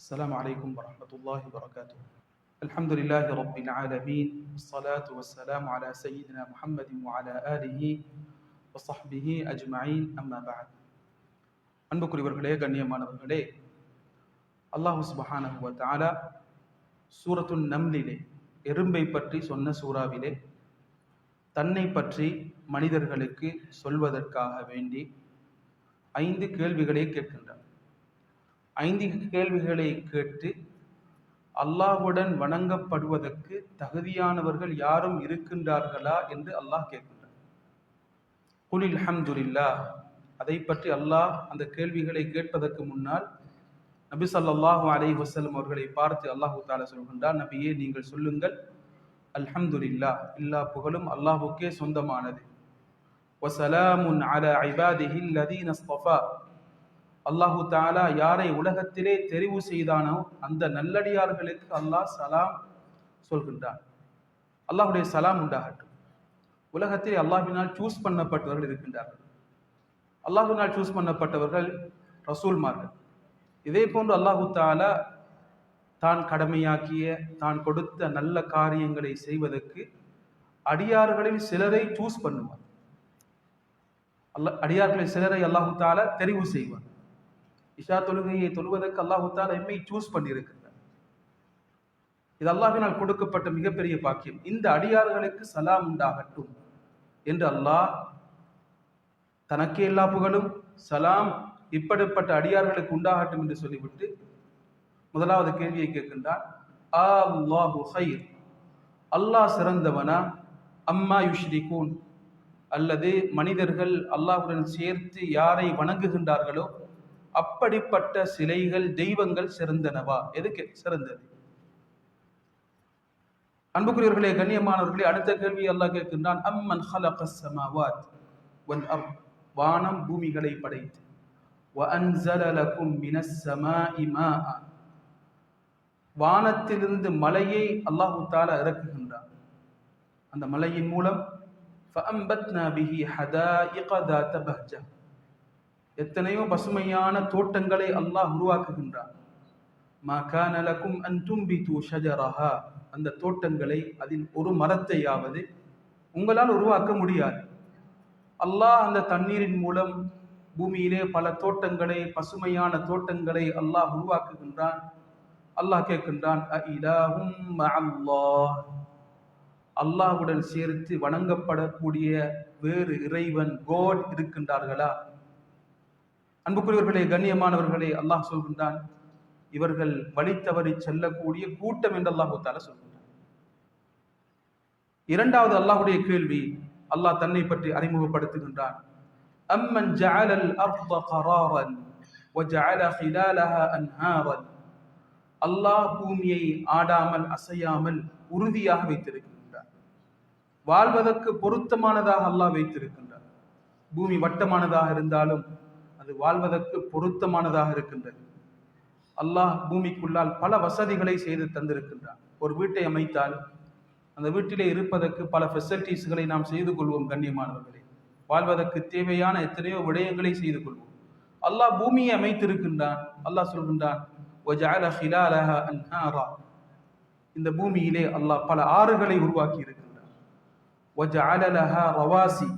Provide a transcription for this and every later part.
السلام عليكم ورحمة الله وبركاته الحمد لله رب العالمين والصلاة والسلام على سيدنا محمد وعلى آله وصحبه أجمعين أما بعد அன்புக்குரியவர்களே கண்ணியமானவர்களே அல்லாஹு சுபஹானஹு வ தஆலா சூரத்துன் நம்லிலே எறும்பை பற்றி சொன்ன சூறாவிலே தன்னை பற்றி மனிதர்களுக்கு சொல்வதற்காக வேண்டி ஐந்து கேள்விகளை கேட்கின்றார் ஐந்து கேள்விகளை கேட்டு அல்லாஹ்வுடன் வணங்கப்படுவதற்கு தகுதியானவர்கள் யாரும் இருக்கின்றார்களா என்று அல்லாஹ் கேட்கின்றார் குலில் ஹம்துல்லா அதை பற்றி அல்லாஹ் அந்த கேள்விகளை கேட்பதற்கு முன்னால் நபி ஸல்லல்லாஹு அலை வசலம் அவர்களை பார்த்து அல்லாஹு தாலா சொல்கின்றார் நபியே நீங்கள் சொல்லுங்கள். அல்ஹம்துல்லா எல்லா புகழும் அல்லாஹ்வுக்கே சொந்தமானது. வசலாமுன் அலா இபாதிஹி லதீன் இஸ்தஃபா அல்லாஹு தாலா யாரை உலகத்திலே தெரிவு செய்தானோ அந்த நல்லடியார்களுக்கு அல்லாஹ் சலாம் சொல்கின்றான். அல்லாஹுடைய சலாம் உண்டாகட்டும். உலகத்தில் அல்லாஹினால் சூஸ் பண்ணப்பட்டவர்கள் இருக்கின்றார்கள். அல்லாஹினால் சூஸ் பண்ணப்பட்டவர்கள் ரசூல்மார்கள். இதே போன்று அல்லாஹு தாலா தான் கடமையாக்கிய தான் கொடுத்த நல்ல காரியங்களை செய்வதற்கு அடியார்களில் சிலரை சூஸ் பண்ணுவார். அல்ல அடியார்களில் சிலரை அல்லாஹு தாலா தெரிவு செய்வார். இஷா தொழுகையை தொழுவதற்கு அல்லாஹுத்தால் எம்மை சூஸ் பண்ணியிருக்கின்றார். இது அல்லாஹினால் கொடுக்கப்பட்ட மிகப்பெரிய பாக்கியம். இந்த அடியார்களுக்கு சலாம் உண்டாகட்டும் என்று அல்லாஹ் தனக்கே எல்லா புகழும் சலாம் இப்படிப்பட்ட அடியார்களுக்கு உண்டாகட்டும் என்று சொல்லிவிட்டு முதலாவது கேள்வியை கேட்கின்றார் அல்லாஹ் சிறந்தவனா? அம்மா யுஷ்ரிகூன். அல்லது மனிதர்கள் அல்லாஹுடன் சேர்த்து யாரை வணங்குகின்றார்களோ அப்படிப்பட்ட சிலைகள் தெய்வங்கள் சிறந்தனவா? எதுக்கு சிறந்தது? அன்புக்குரியவர்களே கண்ணியமானவர்களே அடுத்த கேள்வி அல்லாஹ் கேட்கின்றான் அம்மன் ஹலக சமாவாத் வானம் பூமிகளை படைத்து. வஅன்சல லகும் மினஸ் சமாஇ வானத்திலிருந்து மலையை அல்லாஹு தாலா இறக்குகின்றார் அந்த மலையின் மூலம் ஃபஅம்பத்னா பிஹி ஹதாயிக தாத பஹ்ஜா. எத்தனையோ பசுமையான தோட்டங்களை அல்லாஹ் உருவாக்குகின்றான். மா கான அன் தும்பிது ஷஜரஹா. அந்த தோட்டங்களை அதில் ஒரு மரத்தையாவது உங்களால் உருவாக்க முடியாது. அல்லாஹ் அந்த தண்ணீரின் மூலம் பூமியிலே பல தோட்டங்களை பசுமையான தோட்டங்களை அல்லாஹ் உருவாக்குகின்றான். அல்லாஹ் கேட்கின்றான் அல்லாஹுடன் சேர்த்து வணங்கப்படக்கூடிய வேறு இறைவன் கோட் இருக்கின்றார்களா? அன்புக்குரியவர்களே கண்ணியமானவர்களே அல்லாஹ் சொல்கின்றான் இவர்கள் வழி தவறி செல்லக்கூடிய கூட்டம் என்று அல்லாஹு தால சொல்கின்றான். இரண்டாவது அல்லாஹுடைய கேள்வி அல்லாஹ் தன்னை பற்றி அறிமுகப்படுத்துகின்றான். அம்மன் ஜஅல அல்-அர்த கராரன் வஜஅல ஹிலாலஹா அன்ஹாரன். அல்லாஹ் பூமியை ஆடாமல் அசையாமல் உறுதியாக வைத்திருக்கின்றார் வாழ்வதற்கு பொருத்தமானதாக அல்லாஹ் வைத்திருக்கின்றார் பூமி வட்டமானதாக இருந்தாலும் அது வாழ்வதற்கு பொருத்தமானதாக இருக்கின்றது. அல்லாஹ் பூமிக்குள்ளால் பல வசதிகளை செய்து தந்திருக்கின்றான். ஒரு வீட்டை அமைத்தால் அந்த வீட்டிலே இருப்பதற்கு பல ஃபெசிலிட்டிஸ்களை நாம் செய்து கொள்வோம் கண்ணியமானவர்களே. வாழ்வதற்கு தேவையான எத்தனையோ விடயங்களை செய்து கொள்வோம். அல்லாஹ் பூமியை அமைத்திருக்கின்றான். அல்லாஹ் சொல்கின்றான் இந்த பூமியிலே அல்லாஹ் பல ஆறுகளை உருவாக்கி இருக்கின்றான் ரவாசி.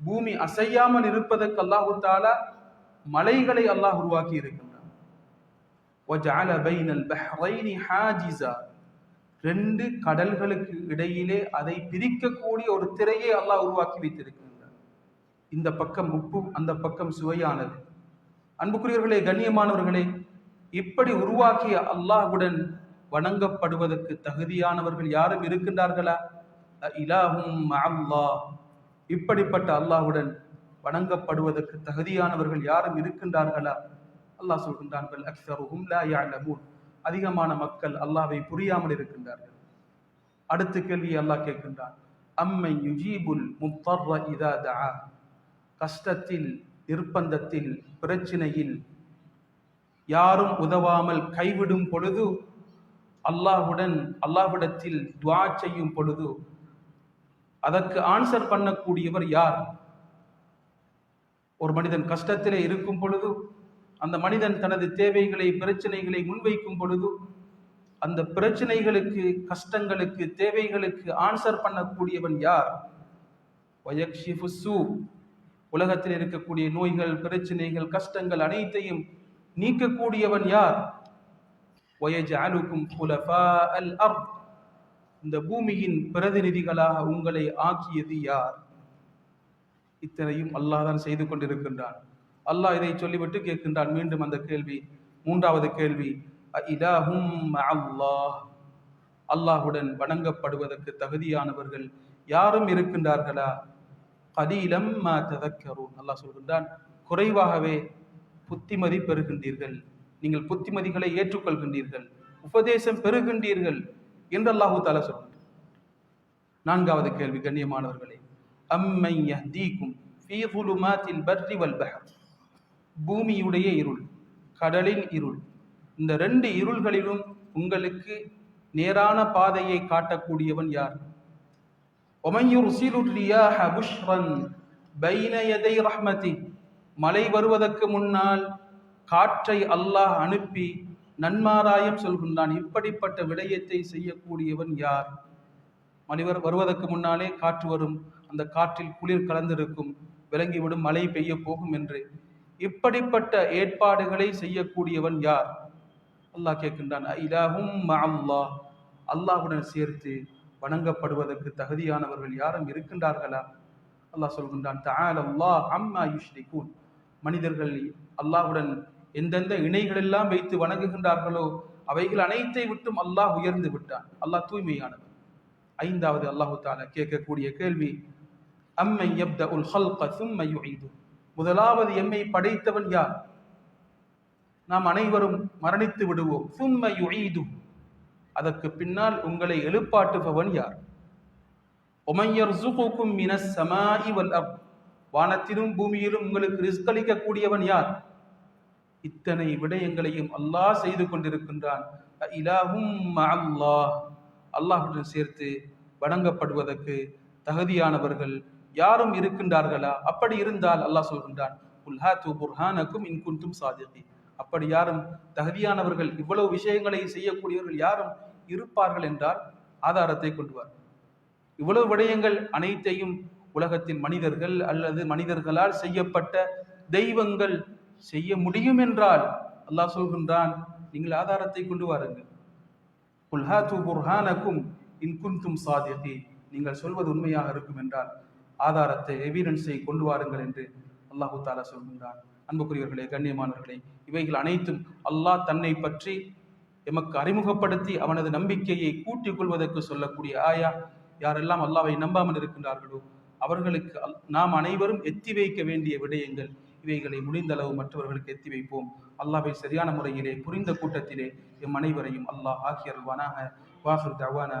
பூமி அசையாமல் இருப்பதற்கு அல்லாஹு தாலா மலைகளை அல்லாஹ் உருவாக்கி இருக்கின்றான். ரெண்டு கடல்களுக்கு இடையிலே அதை பிரிக்கக்கூடிய ஒரு திரையை அல்லாஹ் உருவாக்கி வைத்திருக்கின்றான். இந்த பக்கம் உப்பு அந்த பக்கம் சுவையானது. அன்புக்குரியவர்களே கண்ணியமானவர்களே இப்படி உருவாக்கிய அல்லாஹுடன் வணங்கப்படுவதற்கு தகுதியானவர்கள் யாரும் இருக்கின்றார்களா? இலாஹும் அல்லாஹ். இப்படிப்பட்ட அல்லாஹுடன் வணங்கப்படுவதற்கு தகுதியானவர்கள் யாரும் இருக்கின்றார்களா? அல்லாஹ் சொல்கின்றான் அதிகமான மக்கள் அல்லாவை புரியாமல் இருக்கின்றார்கள். அடுத்த கேள்வி அல்லாஹ் கேட்கின்றான் அம்மை யுஜீபுல் முத்தர்ர இதா தஆ? கஷ்டத்தில் நிர்பந்தத்தில் பிரச்சினையில் யாரும் உதவாமல் கைவிடும் பொழுது அல்லாஹுடன் அல்லாஹ்விடத்தில் துவா செய்யும் பொழுது அதற்கு ஆன்சர் பண்ணக்கூடியவர் யார்? ஒரு மனிதன் கஷ்டத்திலே இருக்கும் பொழுது அந்த மனிதன் தனது தேவைகளை பிரச்சனைகளை முன்வைக்கும் பொழுது அந்த பிரச்சனைகளுக்கு கஷ்டங்களுக்கு தேவைகளுக்கு ஆன்சர் பண்ணக்கூடியவன் யார்? உலகத்தில் இருக்கக்கூடிய நோய்கள் பிரச்சனைகள் கஷ்டங்கள் அனைத்தையும் நீக்கக்கூடியவன் யார்? வயஜஅலுக்கும் அல் இந்த பூமியின் பிரதிநிதிகளாக உங்களை ஆக்கியது யார்? இத்தனையும் அல்லாஹ் தான் செய்து கொண்டிருக்கின்றான். அல்லாஹ் இதை சொல்லிவிட்டு கேட்கின்றான் மீண்டும் அந்த கேள்வி. மூன்றாவது கேள்வி இலாஹும் அல்லாஹ் அல்லாஹுடன் வணங்கப்படுவதற்கு தகுதியானவர்கள் யாரும் இருக்கின்றார்களா? கலீலம் ததக்கரும் அல்லாஹ் சொல்கின்றான் குறைவாகவே புத்திமதி பெறுகின்றீர்கள். நீங்கள் புத்திமதிகளை ஏற்றுக்கொள்கின்றீர்கள். உபதேசம் பெறுகின்றீர்கள். என்று அல்லாஹூ தாலா சொல்கின்றான். நான்காவது கேள்வி கண்ணியமானவர்களே அம்மை யஹ்தீக்கும் ஃபீ ظுலுமாத்தில் பர்ரி வல் பஹர். பூமியுடைய இருள் கடலின் இருள் இந்த ரெண்டு இருள்களிலும் உங்களுக்கு நேரான பாதையை காட்டக்கூடியவன் யார்? ஒமையூர் சீருல்லியாக புஷ்ரன் பைனயதை ரஹ்மதி. மழை வருவதற்கு முன்னால் காற்றை அல்லாஹ் அனுப்பி நன்மாராயம் சொல்கின்றான். இப்படிப்பட்ட விடயத்தை செய்யக்கூடியவன் யார்? மனிதர் வருவதற்கு முன்னாலே காற்று வரும். அந்த காற்றில் குளிர் கலந்திருக்கும் விளங்கிவிடும் மழை பெய்ய போகும் என்று. இப்படிப்பட்ட ஏற்பாடுகளை செய்யக்கூடியவன் யார்? அல்லாஹ் கேட்கின்றான் இலாஹும் அல்லாஹ் அல்லாஹுடன் சேர்த்து வணங்கப்படுவதற்கு தகுதியானவர்கள் யாரும் இருக்கின்றார்களா? அல்லாஹ் சொல்கின்றான் தஆல அல்லாஹ் அம்மா யுஷ்ரிகூன். மனிதர்கள் அல்லாஹுடன் எந்தெந்த இணைகள் எல்லாம் வைத்து வணங்குகின்றார்களோ அவைகள் அனைத்தை விட்டும் அல்லாஹ் உயர்ந்து விட்டான். அல்லாஹ் தூய்மையானவன். ஐந்தாவது அல்லாஹு தாலா கேட்கக்கூடிய கேள்வி அம்மை யப்த உல் ஹல்க சும்ம முதலாவது எம்மை படைத்தவன் யார்? நாம் அனைவரும் மரணித்து விடுவோம். சும்மை யுஈது. அதற்கு பின்னால் உங்களை எழுப்பாட்டுபவன் யார்? ஒமையர் சுகுக்கும் மின சமாயி வல் அப் வானத்திலும் பூமியிலும் உங்களுக்கு ரிஸ்க் அளிக்கக்கூடியவன் யார்? இத்தனை விடயங்களையும் அல்லாஹ் செய்து கொண்டிருக்கின்றான். இலாஹும் அல்லாஹ் அல்லாஹுடன் சேர்த்து வணங்கப்படுவதற்கு தகுதியானவர்கள் யாரும் இருக்கின்றார்களா? அப்படி இருந்தால் அல்லாஹ் சொல்கின்றான் உல்ஹாத்து புர்ஹானக்கும் இன்குன்தும் சாதிகி அப்படி யாரும் தகுதியானவர்கள் இவ்வளவு விஷயங்களை செய்யக்கூடியவர்கள் யாரும் இருப்பார்கள் என்றால் ஆதாரத்தை கொண்டு வார் இவ்வளவு விடயங்கள் அனைத்தையும் உலகத்தின் மனிதர்கள் அல்லது மனிதர்களால் செய்யப்பட்ட தெய்வங்கள் செய்ய முடியும் என்றால் அல்லாஹ் சொல்கின்றான் நீங்கள் ஆதாரத்தை கொண்டு வாருங்கள். குல்ஹாத்து புர்ஹானக்கும் இன்குன்தும் சாதிகி நீங்கள் சொல்வது உண்மையாக இருக்கும் என்றால் ஆதாரத்தை எவிடன்ஸை கொண்டு வாருங்கள் என்று அல்லாஹு தாலா சொல்கின்றான். அன்புக்குரியவர்களே கண்ணியமானவர்களே இவைகள் அனைத்தும் அல்லாஹ் தன்னை பற்றி எமக்கு அறிமுகப்படுத்தி அவனது நம்பிக்கையை கூட்டிக் கொள்வதற்கு சொல்லக்கூடிய ஆயா. யாரெல்லாம் அல்லாவை நம்பாமல் இருக்கின்றார்களோ அவர்களுக்கு நாம் அனைவரும் எத்தி வைக்க வேண்டிய விடயங்கள். இவைகளை முடிந்த அளவு மற்றவர்களுக்கு எத்தி வைப்போம். அல்லாவை சரியான முறையிலே புரிந்த கூட்டத்திலே எம் அனைவரையும் அல்லாஹ் ஆகியருள்வானாக வாஹர் தவானா.